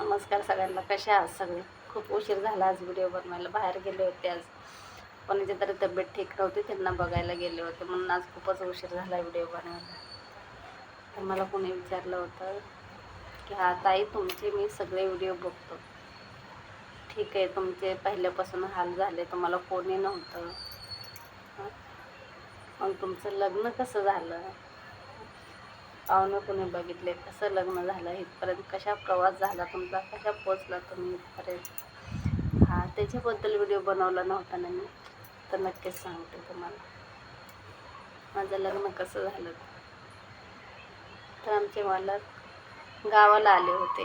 नमस्कार सगळ्यांना. कशा आहात सगळे? खूप उशीर झाला आज व्हिडिओ बनवायला. बाहेर गेले होते आज. कोणाची तरी तब्येत ठीक नव्हती त्यांना बघायला गेले होते. म्हणून आज खूपच उशीर झाला व्हिडिओ बनवायला. तर मला कोणी विचारलं होतं की हा ताई तुमचे मी सगळे व्हिडिओ बघतो. ठीक आहे तुमचे पहिल्यापासून हाल झाले तुम्हाला कोणी नव्हतं. मग तुमचं लग्न कसं झालं? पाहुणे कोणी बघितले कसं लग्न झालं इथपर्यंत कशा प्रवास झाला तुमचा कशा पोचला तुम्ही इथपर्यंत? हा त्याच्याबद्दल व्हिडिओ बनवला नव्हता ना मी. तर नक्कीच सांगते तुम्हाला. माझं लग्न कसं झालं? तर आमचे मालक गावाला आले होते.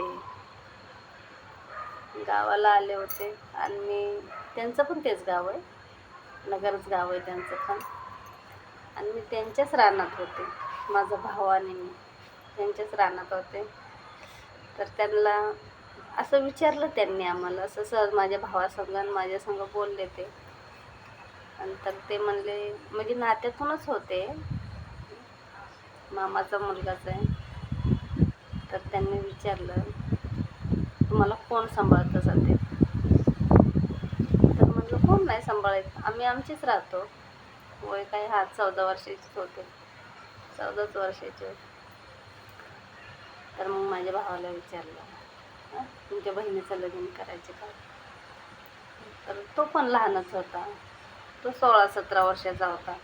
गावाला आले होते आणि त्यांचं पण तेच गाव आहे. नगरच गाव आहे त्यांचं पण. आणि मी त्यांच्याच रानात होते. माझा भाऊ आणि मी त्यांच्याच रानात होते. तर त्यांना असं विचारलं त्यांनी आम्हाला असं सहज माझ्या भावासंग आणि माझ्यासंग बोलले ते. नंतर ते म्हणले म्हणजे नात्यातूनच होते. मामाचा मुलगाच आहे. तर त्यांनी विचारलं तुम्हाला कोण सांभाळतं जाते तर म्हणलं कोण नाही सांभाळत? आम्ही आमचेच राहतो. वय काय हा चौदा वर्षाचीच होते. चौदाच वर्षाचे तर मग माझ्या भावाला विचारलं तुमच्या बहिणीचं लग्न करायचे का? तर तो पण लहानच होता. तो सोळा सतरा वर्षाचा होता.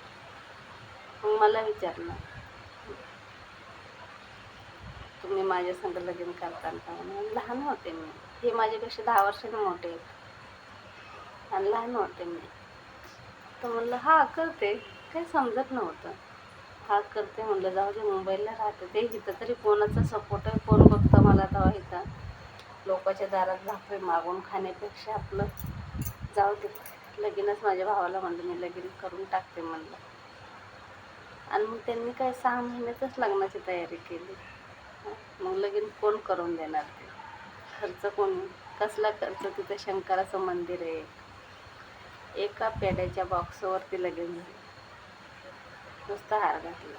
मग मला विचारलं तुम्ही माझ्या संग लग्न करताल का म्हणून लहान होते मी. हे माझ्यापेक्षा दहा वर्षाने मोठे आहेत. आणि लहान होते मी. तर म्हणलं हा करते. काही समजत नव्हतं. हा करते म्हणलं जाऊ दे मुंबईला राहते ते. इथं तरी कोणाचा सपोर्ट आहे कोण बघतं मला तेव्हा इथं? लोकांच्या दारात भाकरी मागून खाण्यापेक्षा आपलं जाऊ दे. लगीनच माझ्या भावाला म्हणलं मी लगीन करून टाकते म्हणलं. आणि मग त्यांनी काय सहा महिन्यातच लग्नाची तयारी केली. मग लगीन कोण करून देणार ते? खर्च कोण? कसला खर्च? तिथं शंकराचं मंदिर आहे एका. पेड्याच्या बॉक्सवरती लगीन झालं नुसता हार घातला.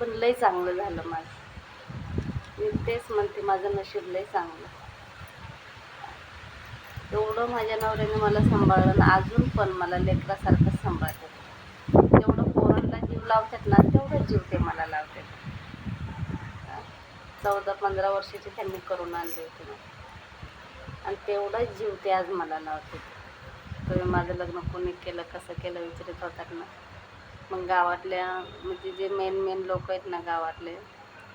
पण लय चांगलं झालं माझं. मी तेच म्हणते माझं नशीब लय चांगलं. एवढं माझ्या नवऱ्याने मला सांभाळलं आणि अजून पण मला लेकरासारखं सांभाळतात जेवढं पोरांना जीव लावतात ना तेवढं जीव ते मला लावतात चौदा पंधरा वर्षाचे त्यांनी करून आणले होते ना. आणि तेवढाच जीव ते आज मला लावते. तुम्ही माझं लग्न कोणी केलं कसं केलं विचारत होतात ना. मग गावातल्या म्हणजे जे मेन मेन लोक आहेत ना गावातले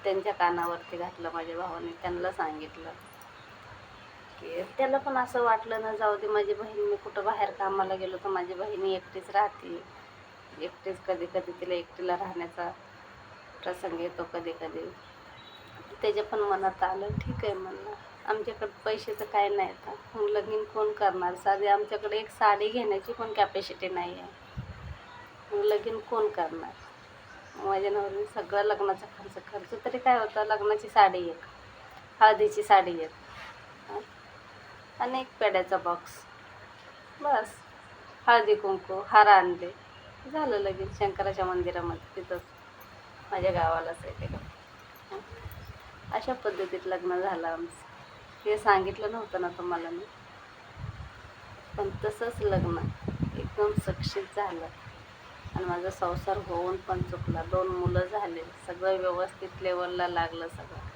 त्यांच्या कानावरती घातलं माझ्या भावाने त्यांना सांगितलं. की त्याला पण असं वाटलं ना जाऊ दे माझी बहीण मी कुठं बाहेर कामाला गेलो तर माझी बहिणी एकटीच राहते. एकटीच कधी कधी तिला एकटीला राहण्याचा प्रसंग येतो कधी कधी त्याच्या पण मनात आलं ठीक आहे म्हणलं. आमच्याकडे पैसे तर काय नाही आता मग लगीन कोण करणार? साधी आमच्याकडे एक साडी घेण्याची पण कॅपॅसिटी नाही आहे लगीन कोण करणार? माझ्या नवरीने सगळं लग्नाचा खर्च खर्च तरी काय होता? लग्नाची साडी एक हळदीची साडी एक आणि एक पेड्याचा बॉक्स बस. हळदी कुंकू हार आणले. झालं लगीन. शंकराच्या मंदिरामध्ये तिथंच माझ्या गावालाच आहे ते अशा पद्धतीत लग्न झालं आमचं. हे सांगितलं नव्हतं ना तुम्हाला मी? पण तसंच लग्न एकदम सक्षित झालं. आणि माझा संसार होऊन पण चुकला. दोन मुलं झाले. सगळं व्यवस्थित लेवलला लागलं सगळं.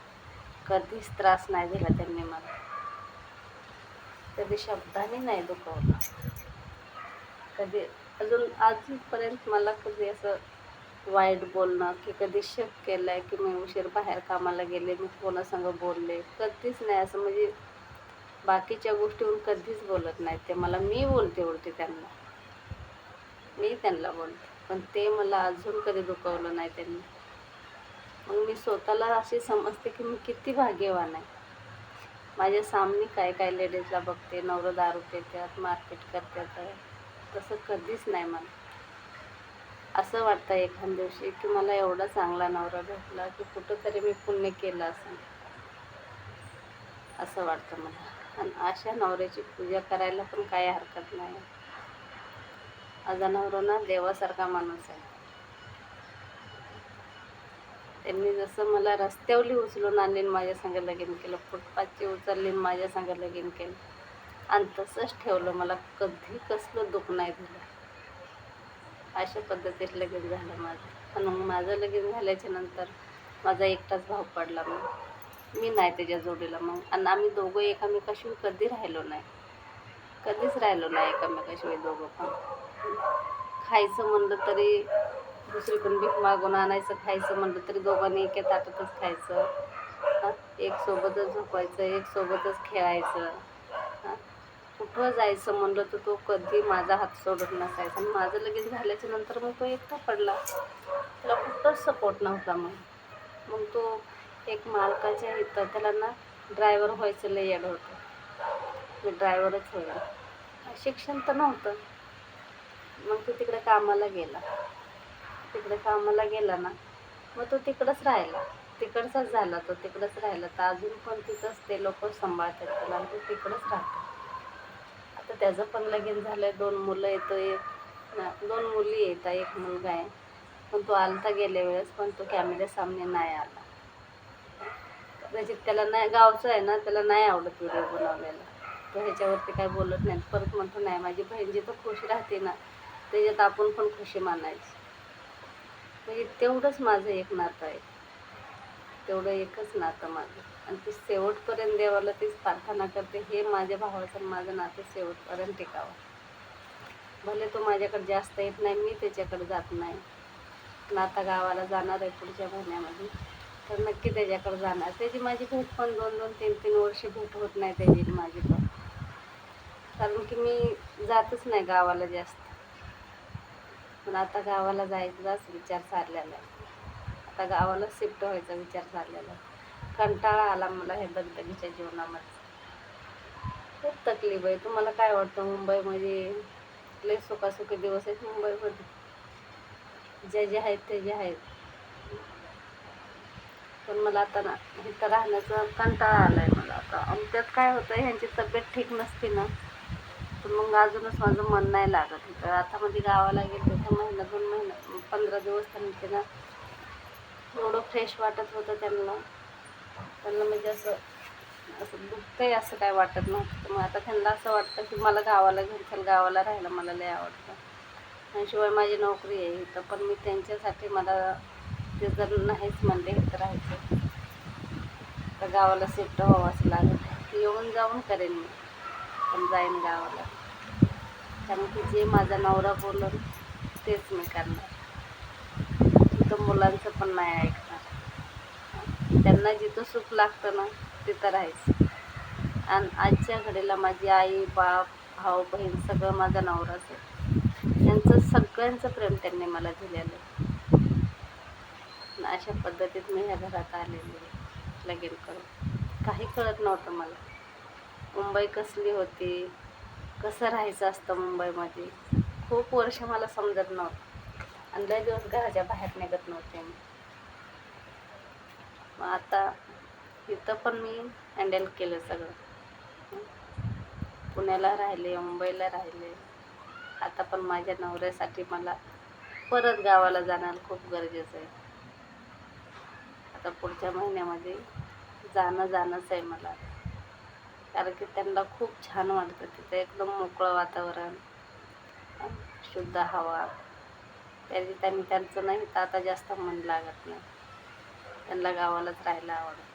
कधीच त्रास नाही दिला त्यांनी मला. कधी शब्दाने नाही दुखवला. कधी अजून अजूनपर्यंत मला कधी असं वाईट बोलणं की कधी शक केलं आहे की मी उशीर बाहेर कामाला गेले मी कोणासंग बोलले. कधीच नाही असं म्हणजे बाकीच्या गोष्टीवर कधीच बोलत नाहीत ते. मला मी बोलते उलटे त्यांना. मी त्यांना बोलते. पण ते मला अजून कधी दुखवलं नाही त्यांनी. मग मी स्वतःला अशी समजते की मी किती भाग्यवान आहे. माझ्या सामने काय काय लेडीजला बघते नवरं दारू पितात मारपीट करतात तसं कधीच नाही मला. असं वाटतं एखाद दिवशी की मला एवढा चांगला नवरा भेटला की कुठंतरी मी पुण्य केलं असं असं वाटतं मला. आणि अशा नवऱ्याची पूजा करायला पण काही हरकत नाही. माझा नवरा ना देवासारखा माणूस आहे. त्यांनी जसं मला रस्त्यावरली उचलून आणली माझ्या संग लगीन केलं फुटपाथची उचलली माझ्या संग लगीन केलं. आणि तसंच ठेवलं मला कधी कसलं दुःख नाही दिलं अशा पद्धतीत लगीन झालं माझं. पण मग माझं लगीन झाल्याच्यानंतर माझा एकटाच भाव पडला मग. मी नाही त्याच्या जोडीला मग. आणि आम्ही दोघं एकामेकाशी कधी राहिलो नाही. कधीच राहिलो नाही एकामेकाशिवाय दोघं पण. खायचं म्हणलं तरी दुसरीकडून भीक मागून आणायचं खायचं म्हणलं तरी दोघांनी एका ताटातच खायचं. एक सोबतच झोपायचं एक सोबतच खेळायचं. कुठं जायचं म्हणलं तर तो कधी माझा हात सोडत नसायचा. आणि माझं लगेच झाल्याच्यानंतर मग तो एकटा पडला. त्याला कुठंच सपोर्ट नव्हता मग. मग तो एक मालकाच्या इथं त्याला ना ड्रायव्हर व्हायचं लय येड होतं. मी ड्रायव्हरच होईल. शिक्षण तर नव्हतं. मग तो तिकडे कामाला गेला. तिकडे कामाला गेला ना मग तो तिकडंच राहिला. तिकडचाच झाला तो तिकडंच राहिला. तर अजून पण तिथंच ते लोक सांभाळतात त्याला आणि तो तिकडंच राहतो. आता त्याचं पण लगीन झालं आहे दोन मुलं येतं एक ना दोन मुली येतात एक मुलगा आहे. पण तो आलता गेल्या वेळेस पण तो कॅमेऱ्यासामने नाही आला. कदाचित त्याला नाही गावचं आहे ना त्याला नाही आवडत व्हिडिओ बनवलेला. तो ह्याच्यावरती काय बोलत नाही परत म्हणतो नाही माझी बहीण जिथं खुश राहते ना त्याच्यात आपण पण खुशी मानायची. म्हणजे तेवढंच माझं एक नातं आहे. तेवढं एकच नातं माझं. आणि ते शेवटपर्यंत देवाला तीच प्रार्थना करते हे माझ्या भावाचं माझं नातं शेवटपर्यंत टिकावं. भले तो माझ्याकडे जास्त येत नाही मी त्याच्याकडे जात नाही. पण आता गावाला जाणार आहे पुढच्या महिन्यामध्ये तर नक्की त्याच्याकडे जाणार. त्याची माझी भेट पण दोन दोन तीन तीन वर्ष भेट होत नाही त्याची माझी पण. कारण की मी जातच नाही गावाला जास्त. पण आता गावाला जायचाच विचार चाललेला आहे. आता गावाला शिफ्ट व्हायचा विचार चाललेला आहे. कंटाळा आला मला ह्या दगदगीच्या जीवनामध्ये. खूप तकलीफ आहे. तुम्हाला काय वाटतं? मुंबईमध्ये लय सुखासुखी दिवस आहेत मुंबईमध्ये. जे जे आहेत ते जे आहेत. पण मला आता ना इथं राहण्याचा कंटाळा आला आहे मला आता. आणि त्यात काय होतं ह्यांची तब्येत ठीक नसते ना. तर मग अजूनच माझं मन नाही लागत. होतं आता मध्ये गावाला गेलो तर महिना दोन महिना पंधरा दिवस त्यांनी त्यांना थोडं फ्रेश वाटत होतं त्यांना. त्यांना म्हणजे असं असं दुखतंही असं काय वाटत नव्हतं. तर मग आता त्यांना असं वाटतं की मला गावाला घेऊन चल गावाला राहायला मला लय आवडतं. आणि शिवाय माझी नोकरी आहे इथं पण मी त्यांच्यासाठी मला ते जर नाहीच म्हणले इथं राहायचं. तर गावाला शिफ्ट व्हावं असं लागत. येऊन जाऊन करेन मी. पण जाईन गावाला. कारण की जे माझा नवरा बोलून तेच मी करणार. तिथं मुलांचं पण नाही ऐकणार. त्यांना जिथं सुख लागतं ना तिथं राहायचं. आणि आजच्या घडीला माझी आई बाप भाऊ बहीण सगळं माझा नवराच आहे. त्यांचं सगळ्यांचं प्रेम त्यांनी मला दिलेलं आहे. अशा पद्धतीत मी ह्या घरात आलेली आहे. लगीन करून. काही कळत नव्हतं मला. मुंबई कसली होती? कसं राहायचं असतं मुंबईमध्ये? खूप वर्ष मला समजत नव्हतं. आणि लय दिवस घराच्या बाहेर निघत नव्हते मी. मग आता इथं पण मी हँडल केलं सगळं. पुण्याला राहिले मुंबईला राहिले. आता पण माझ्या नवऱ्यासाठी मला परत गावाला जाणं खूप गरजेचं आहे. आता पुढच्या महिन्यामध्ये जाणं जाणंच आहे मला. कारण की त्यांना खूप छान वाटतं तिथं. एकदम मोकळं वातावरण शुद्ध हवा. त्याची त्यांनी त्यांचं नाही तर आता जास्त मन लागत नाही. त्यांना गावालाच राहायला आवडतं.